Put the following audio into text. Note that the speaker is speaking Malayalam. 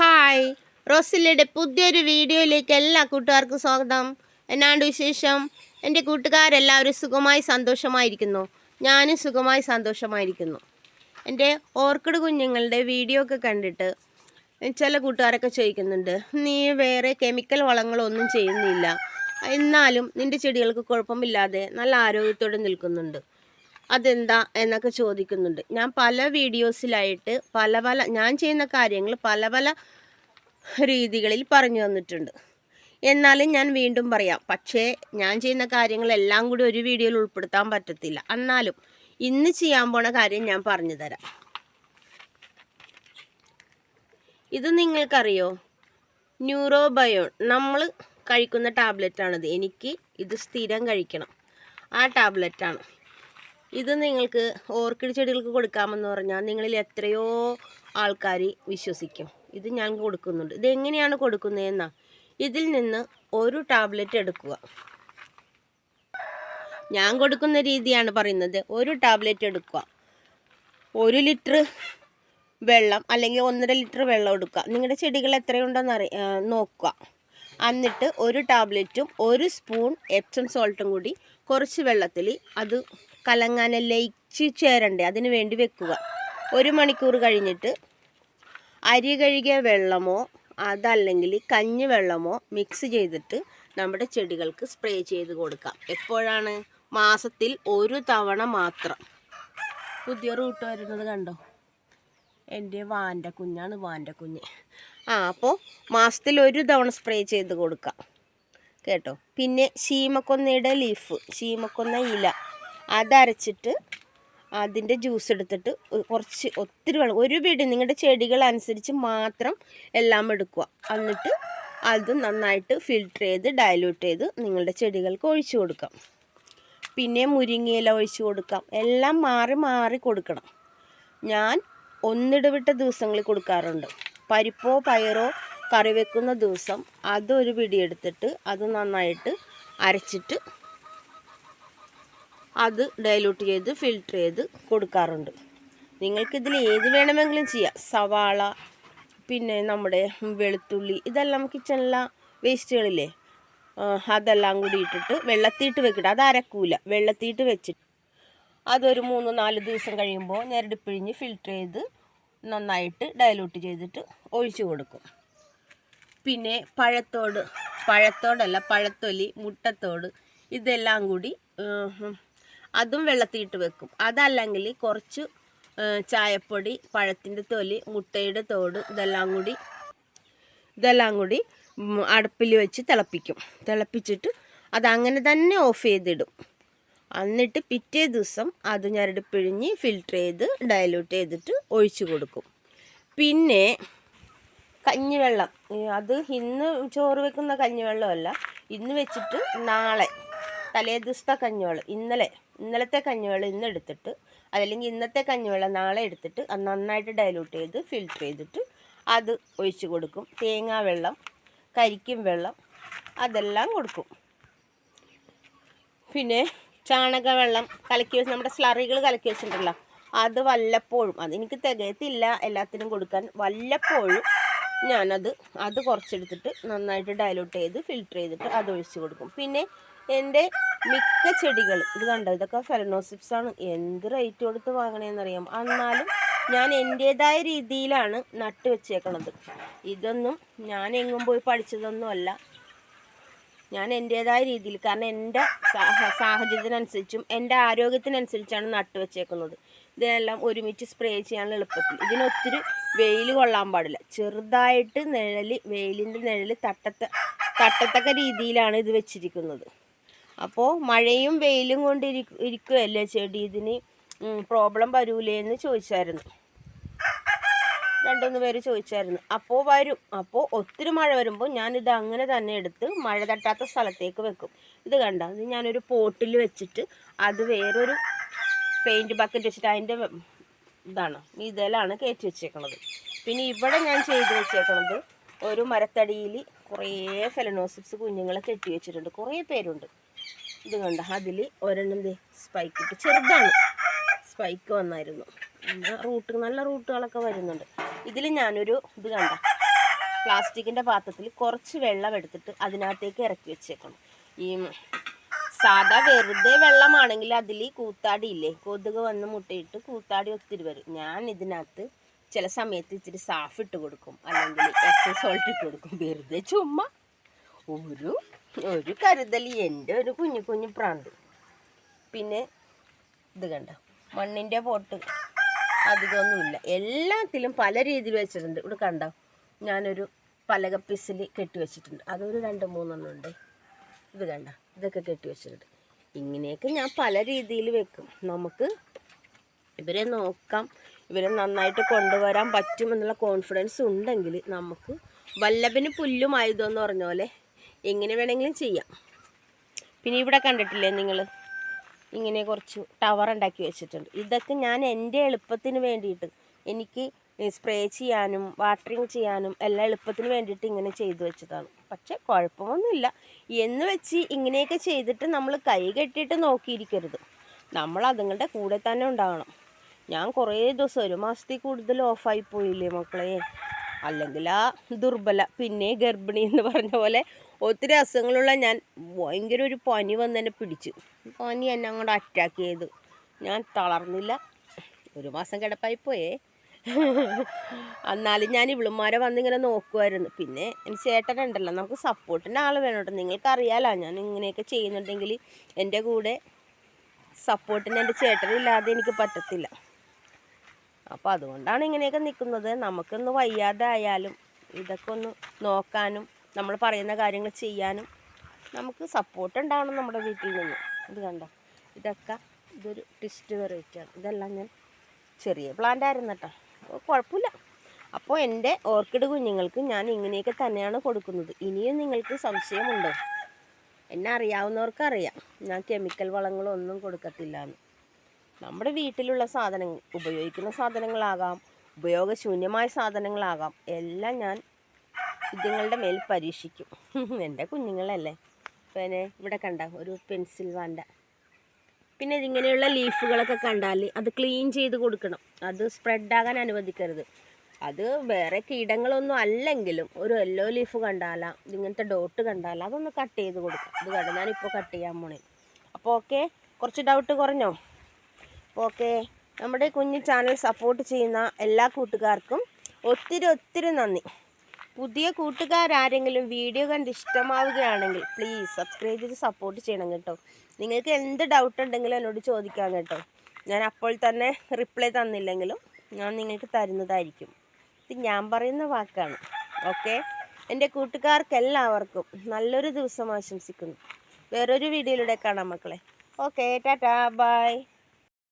ഹായ്. റോസിലയുടെ പുതിയൊരു വീഡിയോയിലേക്ക് എല്ലാ കൂട്ടുകാർക്കും സ്വാഗതം. എന്നാണ്ട് വിശേഷം? എന്റെ കൂട്ടുകാരെല്ലാവരും സുഖമായി സന്തോഷമായിരിക്കുന്നു. ഞാനും സുഖമായി സന്തോഷമായിരിക്കുന്നു. എന്റെ ഓർക്കിഡ് കുഞ്ഞുങ്ങളുടെ വീഡിയോ ഒക്കെ കണ്ടിട്ട് ചില കൂട്ടുകാരൊക്കെ ചോദിക്കുന്നുണ്ട് നീ വേറെ കെമിക്കൽ വളങ്ങളൊന്നും ചെയ്യുന്നില്ല. എന്നാലും നിന്റെ ചെടികൾക്ക് കുഴപ്പമില്ലാതെ നല്ല ആരോഗ്യത്തോടെ നിൽക്കുന്നുണ്ട്. അതെന്താ എന്നൊക്കെ ചോദിക്കുന്നുണ്ട്. ഞാൻ പല വീഡിയോസിലായിട്ട് പല പല ഞാൻ ചെയ്യുന്ന കാര്യങ്ങൾ പല പല രീതികളിൽ പറഞ്ഞു തന്നിട്ടുണ്ട്. എന്നാലും ഞാൻ വീണ്ടും പറയാം. പക്ഷേ ഞാൻ ചെയ്യുന്ന കാര്യങ്ങളെല്ലാം കൂടി ഒരു വീഡിയോയിൽ ഉൾപ്പെടുത്താൻ പറ്റത്തില്ല. എന്നാലും ഇന്ന് ചെയ്യാൻ പോണ കാര്യം ഞാൻ പറഞ്ഞു തരാം. ഇത് നിങ്ങൾക്കറിയോ? ന്യൂറോബയോൺ. നമ്മൾ കഴിക്കുന്ന ടാബ്ലറ്റാണിത്. എനിക്ക് ഇത് സ്ഥിരം കഴിക്കണം. ആ ടാബ്ലറ്റാണ്. ഇത് നിങ്ങൾക്ക് ഓർക്കിഡ് ചെടികൾക്ക് കൊടുക്കാമെന്ന് പറഞ്ഞാൽ നിങ്ങളിൽ എത്രയോ ആൾക്കാർ വിശ്വസിക്കും. ഇത് ഞാൻ കൊടുക്കുന്നുണ്ട്. ഇത് എങ്ങനെയാണ് കൊടുക്കുന്നതെന്നാ? ഇതിൽ നിന്ന് ഒരു ടാബ്ലറ്റ് എടുക്കുക. ഞാൻ കൊടുക്കുന്ന രീതിയാണ് പറയുന്നത്. ഒരു ടാബ്ലറ്റ് എടുക്കുക. ഒരു ലിറ്റർ വെള്ളം അല്ലെങ്കിൽ ഒന്നര ലിറ്റർ വെള്ളം എടുക്കുക. നിങ്ങളുടെ ചെടികൾ എത്രയുണ്ടെന്ന് അറി നോക്കുക. എന്നിട്ട് ഒരു ടാബ്ലറ്റും ഒരു സ്പൂൺ എപ്സം സോൾട്ടും കൂടി കുറച്ച് വെള്ളത്തിൽ അത് കലങ്ങാൻ ലയിച്ച് ചേരണ്ടേ? അതിന് വേണ്ടി വെക്കുക. ഒരു മണിക്കൂർ കഴിഞ്ഞിട്ട് അരി കഴുകിയ വെള്ളമോ അതല്ലെങ്കിൽ കഞ്ഞി വെള്ളമോ മിക്സ് ചെയ്തിട്ട് നമ്മുടെ ചെടികൾക്ക് സ്പ്രേ ചെയ്ത് കൊടുക്കാം. എപ്പോഴാണ്? മാസത്തിൽ ഒരു തവണ മാത്രം. പുതിയ റൂട്ട് വരുന്നത് കണ്ടോ? എന്റെ വാന്റെ കുഞ്ഞാണ് വാന്റെ കുഞ്ഞ്. ആ അപ്പോൾ മാസത്തിൽ ഒരു തവണ സ്പ്രേ ചെയ്ത് കൊടുക്കാം. കേട്ടോ? പിന്നെ ശീമക്കൊന്നയുടെ ലീഫ് ശീമക്കൊന്ന ഇല. അതരച്ചിട്ട് അതിന്റെ ജ്യൂസ് എടുത്തിട്ട് കുറച്ച് ഒത്തിരി വെള്ളം ഒരു പിടി നിങ്ങളുടെ ചെടികൾ അനുസരിച്ച് മാത്രം എല്ലാം എടുക്കുക. എന്നിട്ട് അത് നന്നായിട്ട് ഫിൽട്ടർ ചെയ്ത് ഡയലൂട്ട് ചെയ്ത് നിങ്ങളുടെ ചെടികൾക്ക് ഒഴിച്ചു കൊടുക്കാം. പിന്നെ മുരിങ്ങയില ഒഴിച്ചു കൊടുക്കാം. എല്ലാം മാറി മാറി കൊടുക്കണം. ഞാൻ ഒന്നിടവിട്ട ദിവസങ്ങളിൽ കൊടുക്കാറുണ്ട്. പരിപ്പോ പയറോ കറി വെക്കുന്ന ദിവസം അതൊരു പിടിയെടുത്തിട്ട് അത് നന്നായിട്ട് അരച്ചിട്ട് അത് ഡൈലൂട്ട് ചെയ്ത് ഫിൽട്ടർ ചെയ്ത് കൊടുക്കാറുണ്ട്. നിങ്ങൾക്കിതിൽ ഏത് വേണമെങ്കിലും ചെയ്യാം. സവാള പിന്നെ നമ്മുടെ വെളുത്തുള്ളി ഇതെല്ലാം കിച്ചണിലെ വേസ്റ്റുകളില്ലേ അതെല്ലാം കൂടി ഇട്ടിട്ട് വെള്ളത്തിയിട്ട് വെക്കട്ടെ അത് അരക്കൂല. വെള്ളത്തിയിട്ട് വെച്ചിട്ട് അതൊരു മൂന്ന് നാല് ദിവസം കഴിയുമ്പോൾ ഞെരടിപ്പിഴിഞ്ഞ് ഫിൽറ്റർ ചെയ്ത് നന്നായിട്ട് ഡയലൂട്ട് ചെയ്തിട്ട് ഒഴിച്ചു കൊടുക്കും. പിന്നെ പഴത്തോട് പഴത്തോടല്ല പഴത്തൊലി മുട്ടത്തോട് ഇതെല്ലാം കൂടി അതും വെള്ളത്തിയിട്ട് വെക്കും. അതല്ലെങ്കിൽ കുറച്ച് ചായപ്പൊടി പഴത്തിന്റെ തൊലി മുട്ടയുടെ തോട് ഇതെല്ലാം കൂടി ഇതെല്ലാം കൂടി അടുപ്പിൽ വെച്ച് തിളപ്പിക്കും. തിളപ്പിച്ചിട്ട് അത് അങ്ങനെ തന്നെ ഓഫ് ചെയ്തിടും. എന്നിട്ട് പിറ്റേ ദിവസം അത് ഞരട് പിഴിഞ്ഞ് ഫിൽറ്റർ ചെയ്ത് ഡയലൂട്ട് ചെയ്തിട്ട് ഒഴിച്ചു കൊടുക്കും. പിന്നെ കഞ്ഞിവെള്ളം അത് ഇന്ന് ചോറ് വെക്കുന്ന കഞ്ഞിവെള്ളമല്ല. ഇന്ന് വെച്ചിട്ട് നാളെ തലേ ദിവസത്തെ കഞ്ഞിവെള്ളം ഇന്നലെ ഇന്നലത്തെ കഞ്ഞിവെള്ളം ഇന്ന് എടുത്തിട്ട് അതല്ലെങ്കിൽ ഇന്നത്തെ കഞ്ഞിവെള്ളം നാളെ എടുത്തിട്ട് അത് നന്നായിട്ട് ഡൈലൂട്ട് ചെയ്ത് ഫിൽറ്റർ ചെയ്തിട്ട് അത് ഒഴിച്ച് കൊടുക്കും. തേങ്ങാ വെള്ളം കരിക്കും വെള്ളം അതെല്ലാം കൊടുക്കും. പിന്നെ ചാണകവെള്ളം കലക്കി വെച്ച് നമ്മുടെ സ്ലറികൾ കലക്കി വെച്ചിട്ടുണ്ടല്ലോ അത് വല്ലപ്പോഴും അതെനിക്ക് തികയത്തില്ല എല്ലാത്തിനും കൊടുക്കാൻ വല്ലപ്പോഴും ഞാനത് അത് കുറച്ചെടുത്തിട്ട് നന്നായിട്ട് ഡയലൂട്ട് ചെയ്ത് ഫിൽറ്റർ ചെയ്തിട്ട് അത് ഒഴിച്ചു കൊടുക്കും. പിന്നെ എന്റെ മിക്ക ചെടികളും ഇത് കണ്ടോ? ഇതൊക്കെ ഫെലനോസിപ്സ് ആണ്. എന്ത് റേറ്റ് കൊടുത്ത് വാങ്ങണേന്നറിയാം എന്നാലും ഞാൻ എന്റേതായ രീതിയിലാണ് നട്ട് വെച്ചേക്കണത്. ഇതൊന്നും ഞാൻ എങ്ങും പോയി പഠിച്ചതൊന്നുമല്ല ഞാൻ എന്റേതായ രീതിയിൽ കാരണം എന്റെ സാഹ- സാഹചര്യത്തിനനുസരിച്ചും എന്റെ ആരോഗ്യത്തിനനുസരിച്ചാണ് നട്ട് വെച്ചേക്കുന്നത്. ഇതെല്ലാം ഒരുമിച്ച് സ്പ്രേ ചെയ്യാനുള്ള എളുപ്പത്തിൽ. ഇതിനൊത്തിരി വെയിൽ കൊള്ളാൻ പാടില്ല. ചെറുതായിട്ട് നിഴൽ വെയിലിന്റെ നിഴൽ തട്ടത്ത തട്ടത്തക്ക രീതിയിലാണ് ഇത് വെച്ചിരിക്കുന്നത്. അപ്പോൾ മഴയും വെയിലും കൊണ്ട് ഇരിക്കു ഇരിക്കുകയല്ലേ ചെടി? ഇതിന് പ്രോബ്ലം വരൂലേ എന്ന് ചോദിച്ചായിരുന്നു. രണ്ടുമൂന്ന് പേര് ചോദിച്ചായിരുന്നു. അപ്പോൾ വരും. അപ്പോൾ ഒത്തിരി മഴ വരുമ്പോൾ ഞാനിത് അങ്ങനെ തന്നെ എടുത്ത് മഴ തട്ടാത്ത സ്ഥലത്തേക്ക് വെക്കും. ഇത് കണ്ട? ഇത് ഞാനൊരു പോട്ടിൽ വെച്ചിട്ട് അത് വേറൊരു പെയിന്റ് ബക്കറ്റ് വെച്ചിട്ട് അതിന്റെ ഇതാണ് ഇതിലാണ് കയറ്റി വെച്ചേക്കണത്. പിന്നെ ഇവിടെ ഞാൻ ചെയ്ത് വെച്ചേക്കണത് ഒരു മരത്തടിയിൽ കുറേ ഫെലനോസിപ്സ് കുഞ്ഞുങ്ങളെ കെട്ടി വെച്ചിട്ടുണ്ട്. കുറേ പേരുണ്ട്. ഇത് കണ്ട? അതിൽ ഒരെണ്ണം സ്പൈക്ക് ഇട്ട് ചെറുതാണ്. സ്പൈക്ക് വന്നായിരുന്നു. റൂട്ട് നല്ല റൂട്ടുകളൊക്കെ വരുന്നുണ്ട്. ഇതിൽ ഞാനൊരു ഇത് കണ്ട? പ്ലാസ്റ്റിക്കിന്റെ പാത്രത്തിൽ കുറച്ച് വെള്ളം എടുത്തിട്ട് അതിനകത്തേക്ക് ഇറക്കി വെച്ചേക്കണം. ഈ സാധാ വെറുതെ വെള്ളമാണെങ്കിൽ അതിൽ കൂത്താടി ഇല്ലേ കൊതുക് വന്ന് മുട്ടയിട്ട് കൂത്താടി ഒത്തിരി വരും. ഞാൻ ഇതിനകത്ത് ചില സമയത്ത് ഇച്ചിരി സാഫ് ഇട്ട് കൊടുക്കും. അല്ലെങ്കിൽ എക്സൽ സോൾട്ട് ഇട്ട് കൊടുക്കും. വെറുതെ ചുമ്മാ ഒരു ഒരു കരുതൽ എന്റെ ഒരു കുഞ്ഞു കുഞ്ഞു പ്രാന്ത്. പിന്നെ ഇത് കണ്ട? മണ്ണിന്റെ പോട്ട്. അധികമൊന്നുമില്ല. എല്ലാത്തിലും പല രീതിയിൽ വെച്ചിട്ടുണ്ട്. ഇവിടെ കണ്ടോ? ഞാനൊരു പലക പീസിൽ കെട്ടി വെച്ചിട്ടുണ്ട്. അതൊരു രണ്ട് മൂന്നെണ്ണം ഉണ്ട്. ഇത് കണ്ട ഇതൊക്കെ കെട്ടി വെച്ചിട്ടുണ്ട്. ഇങ്ങനെയൊക്കെ ഞാൻ പല രീതിയിൽ വെക്കും. നമുക്ക് ഇവരെ നോക്കാം. ഇവരെ നന്നായിട്ട് കൊണ്ടുവരാൻ പറ്റും എന്നുള്ള കോൺഫിഡൻസ് ഉണ്ടെങ്കിൽ നമുക്ക് വല്ലഭന് പുല്ലും ആയുധമെന്ന് പറഞ്ഞ പോലെ എങ്ങനെ വേണമെങ്കിലും ചെയ്യാം. പിന്നെ ഇവിടെ കണ്ടിട്ടില്ലേ നിങ്ങൾ ഇങ്ങനെ കുറച്ച് ടവർ ഉണ്ടാക്കി വെച്ചിട്ടുണ്ട്. ഇതൊക്കെ ഞാൻ എന്റെ എളുപ്പത്തിന് വേണ്ടിയിട്ട് എനിക്ക് സ്പ്രേ ചെയ്യാനും വാട്ടറിങ് ചെയ്യാനും എല്ലാം എളുപ്പത്തിന് വേണ്ടിയിട്ട് ഇങ്ങനെ ചെയ്തു വെച്ചതാണ്. പക്ഷെ കുഴപ്പമൊന്നുമില്ല. എന്ന് വെച്ച് ഇങ്ങനെയൊക്കെ ചെയ്തിട്ട് നമ്മൾ കൈ കെട്ടിയിട്ട് നോക്കിയിരിക്കരുത്. നമ്മൾ അതുങ്ങളുടെ കൂടെ തന്നെ ഉണ്ടാകണം. ഞാൻ കുറേ ദിവസം ഒരു മാസത്തിൽ കൂടുതൽ ഓഫായി പോയില്ലേ മക്കളെ? അല്ലെങ്കിൽ ആ ദുർബല പിന്നെ ഗർഭിണി എന്ന് പറഞ്ഞ പോലെ ഒത്തിരി അസുഖങ്ങളുള്ള ഞാൻ ഭയങ്കര ഒരു പനി വന്ന് എന്നെ പിടിച്ചു. പനി എന്നെ അങ്ങോട്ട് അറ്റാക്ക് ചെയ്തു. ഞാൻ തളർന്നില്ല. ഒരു മാസം കിടപ്പായി പോയേ. എന്നാലും ഞാൻ ഇവിളുമാരെ വന്നിങ്ങനെ നോക്കുമായിരുന്നു പിന്നെ എനിക്ക് ചേട്ടനുണ്ടല്ലോ നമുക്ക് സപ്പോർട്ടിന്റെ ആൾ വേണം കേട്ടോ. നിങ്ങൾക്കറിയാലോ ഞാൻ ഇങ്ങനെയൊക്കെ ചെയ്യുന്നുണ്ടെങ്കിൽ എന്റെ കൂടെ സപ്പോർട്ടിന് എന്റെ ചേട്ടനില്ലാതെ എനിക്ക് പറ്റത്തില്ല. അപ്പോൾ അതുകൊണ്ടാണ് ഇങ്ങനെയൊക്കെ നിൽക്കുന്നത്. നമുക്കൊന്ന് വയ്യാതെ ആയാലും ഇതൊക്കെ ഒന്ന് നോക്കാനും നമ്മൾ പറയുന്ന കാര്യങ്ങൾ ചെയ്യാനും നമുക്ക് സപ്പോർട്ട് ഉണ്ടാവണം നമ്മുടെ വീട്ടിൽ നിന്ന്. ഇത് കണ്ടോ? ഇതൊക്കെ ഇതൊരു ടിസ്റ്റ് വെറൈറ്റിയാണ് ഇതെല്ലാം ഞാൻ ചെറിയ പ്ലാന്റ് ആയിരുന്നു കേട്ടോ. അപ്പോൾ കുഴപ്പമില്ല. അപ്പോൾ എന്റെ ഓർക്കിഡ് കുഞ്ഞുങ്ങൾക്ക് ഞാൻ ഇങ്ങനെയൊക്കെ തന്നെയാണ് കൊടുക്കുന്നത്. ഇനിയും നിങ്ങൾക്ക് സംശയമുണ്ടോ? എന്നെ അറിയാവുന്നവർക്ക് അറിയാം. ഞാൻ കെമിക്കൽ വളങ്ങളൊന്നും കൊടുക്കത്തില്ല എന്ന് നമ്മുടെ വീട്ടിലുള്ള സാധനങ്ങൾ ഉപയോഗിക്കുന്ന സാധനങ്ങളാകാം ഉപയോഗശൂന്യമായ സാധനങ്ങളാകാം. എല്ലാം ഞാൻ ഇതുങ്ങളുടെ മേൽ പരീക്ഷിക്കും. എന്റെ കുഞ്ഞുങ്ങളല്ലേ? പിന്നെ ഇവിടെ കണ്ട ഒരു പെൻസിൽ വാണ്ട. പിന്നെ ഇതിങ്ങനെയുള്ള ലീഫുകളൊക്കെ കണ്ടാൽ അത് ക്ലീൻ ചെയ്ത് കൊടുക്കണം. അത് സ്പ്രെഡാകാൻ അനുവദിക്കരുത്. അത് വേറെ കീടങ്ങളൊന്നും അല്ലെങ്കിലും ഒരു യെല്ലോ ലീഫ് കണ്ടാല ഇങ്ങനത്തെ ഡോട്ട് കണ്ടാല അതൊന്ന് കട്ട് ചെയ്ത് കൊടുക്കാം. ഇത് കണ്ട? ഞാനിപ്പോൾ കട്ട് ചെയ്യാൻ പോണേ. അപ്പോൾ ഓക്കെ കുറച്ച് ഡൗട്ട് കുറഞ്ഞോ? അപ്പോൾ ഓക്കെ നമ്മുടെ കുഞ്ഞു ചാനൽ സപ്പോർട്ട് ചെയ്യുന്ന എല്ലാ കൂട്ടുകാർക്കും ഒത്തിരി ഒത്തിരി നന്ദി. പുതിയ കൂട്ടുകാരാരെങ്കിലും വീഡിയോ കണ്ട് ഇഷ്ടമാവുകയാണെങ്കിൽ പ്ലീസ് സബ്സ്ക്രൈബ് ചെയ്ത് സപ്പോർട്ട് ചെയ്യണം കേട്ടോ. നിങ്ങൾക്ക് എന്ത് ഡൗട്ട് ഉണ്ടെങ്കിലും എന്നോട് ചോദിക്കാം കേട്ടോ. ഞാൻ അപ്പോൾ തന്നെ റിപ്ലൈ തന്നില്ലെങ്കിലും ഞാൻ നിങ്ങൾക്ക് തരുന്നതായിരിക്കും. ഇത് ഞാൻ പറയുന്ന വാക്കാണ്. ഓക്കെ എന്റെ കൂട്ടുകാർക്ക് എല്ലാവർക്കും നല്ലൊരു ദിവസം ആശംസിക്കുന്നു. വേറൊരു വീഡിയോയിലൂടെ കാണാം മക്കളെ. Okay tata bye